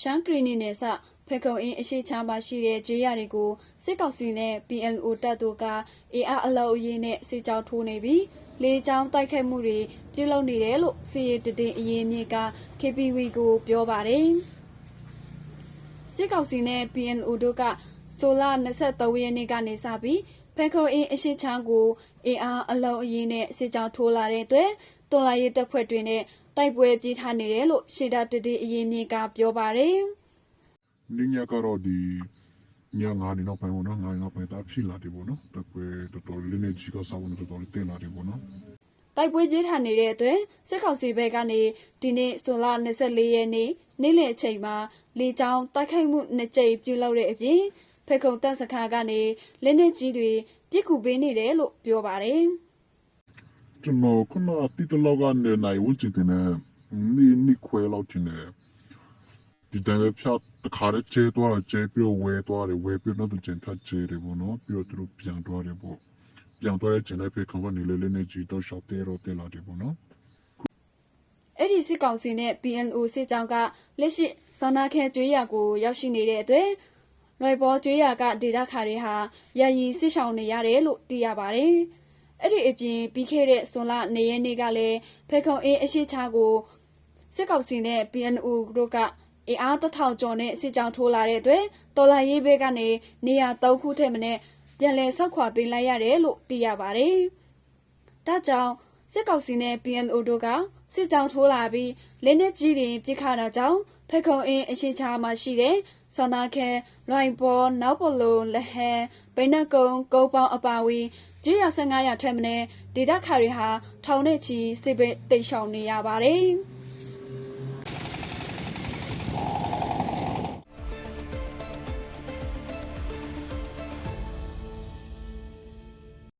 ရှမ်းကရီနီနယ်စဖဲခုံအင်းအရှိချမ်းပါရှိတဲ့ကျေးရတွေကိုစစ်ကောင်စီနဲ့ PNO တပ်တို့ကအေအားအလောက်အရေးနဲ့စစ်ကြောင်းထိုးနေပြီးလေကြောင်းတိုက်ခိုက်မှုတွေပြုလုပ်နေတယ်လို့စီရီတည်အရင်မြစ်က KPV ကိုပြောပါတယ်စစ်ကောင်စီနဲ့ PNO တို့ကဆိုလာ23ရက်နေ့ကနေစပြီးဖဲခုံအင်းအရှိချမ်းကိုအေအားအလောက်အရေးနဲ့စစ်ကြောင်းထိုးလာတဲ့အတွက်တွန်လာရေးတပ်ဖွဲ့တွေနဲ့ တိုက်ပွဲပြေးထားနေတယ်လို့ရှေတာတည်အရင်မြစ်ကပြောပါတယ်နင်းညကတော့ဒီညငါးနေတော့ပိုင်းပေါ့နော်ငါးနောက်ပိုင်းဒါဖြစ်လာတယ်ပေါ့နော်တပွဲတော်တော်လေးနဲ့ကြီးကစားဖို့တော်တော်လေးတင်လာတယ်ပေါ့နော်တိုက်ပွဲပြင်းထန်နေတဲ့အတွက်စစ်ကောင်စီဘက်ကနေဒီနေ့ဇွန်လ24ရက်နေ့နေ့လယ်အချိန်မှာလေကြောင်းတိုက်ခိုက်မှုနှစ်ကြိမ်ပြုလုပ်တဲ့အပြင်ဖက်ခုံတပ်စခန်းကနေလက်နက်ကြီးတွေပြစ်ကူပေးနေတယ်လို့ပြောပါတယ် ကျွန်တော်ခုနတိတလောက်ကနေနိုင်ဝင်ချင်တယ်နီနီခွဲလောက်ချင်တယ်ဒီတန်းပဲဖြတ်တခါတည်းကျဲသွားတယ်ကျဲပြီးတော့ဝဲသွားတယ်ဝဲပြီးတော့သူကျန်ထကျဲတယ်ပေါ့နော်ပြီးတော့သူတို့ပြန်သွားတယ်ပေါ့ပြန်သွားတဲ့ကျန်တဲ့ဖေကကနေလေးလေးနဲ့ကြီးတော့ရှော့တဲတော့တဲလာတယ်ပေါ့နော်အဲ့ဒီစစ်ကောင်စီနဲ့ PNO စစ်ကြောင်းကလက်ရှိစောင်းနာခဲကျွေးရကိုရောက်ရှိနေတဲ့အတွက်လွယ်ပေါ်ကျွေးရကဒေတာခါတွေဟာယာယီစစ်ဆောင်နေရတယ်လို့သိရပါတယ်။ အဲ့ဒီအပြင်ပြီးခဲ့တဲ့ဇွန်လနေရက်နေ့ကလည်းဖေခုံအေးအရှိချာကိုစစ်ကောင်စီနဲ့ PNO တို့ကအင်အားတစ်ထောင်ကျော်နဲ့စစ်ကြောင်းထိုးလာတဲ့အတွက်တော်လိုင်းရေးဘဲကနေနေရာ၃ခုထက်မနည်းပြန်လည်ဆောက်ခွာပေးလိုက်ရတယ်လို့သိရပါတယ်။ဒါကြောင့်စစ်ကောင်စီနဲ့ PNO တို့ကစစ်ကြောင်းထိုးလာပြီးလက်နက်ကြီးတွေပစ်ခတ်တာကြောင့်ဖက်ခုံအင်းအရှိချာမှာရှိတဲ့ ဆောနာခဲလွိုင်ပေါ်နောက်ပလိုလဟန်ဘိနကုံကုန်းပေါင်းအပါဝီကျေးရ1500ထက်မနည်းဒေတာခါတွေဟာထောင်နဲ့ချီစစ်ပစ်တိတ်ရှောင်နေရပါတယ်။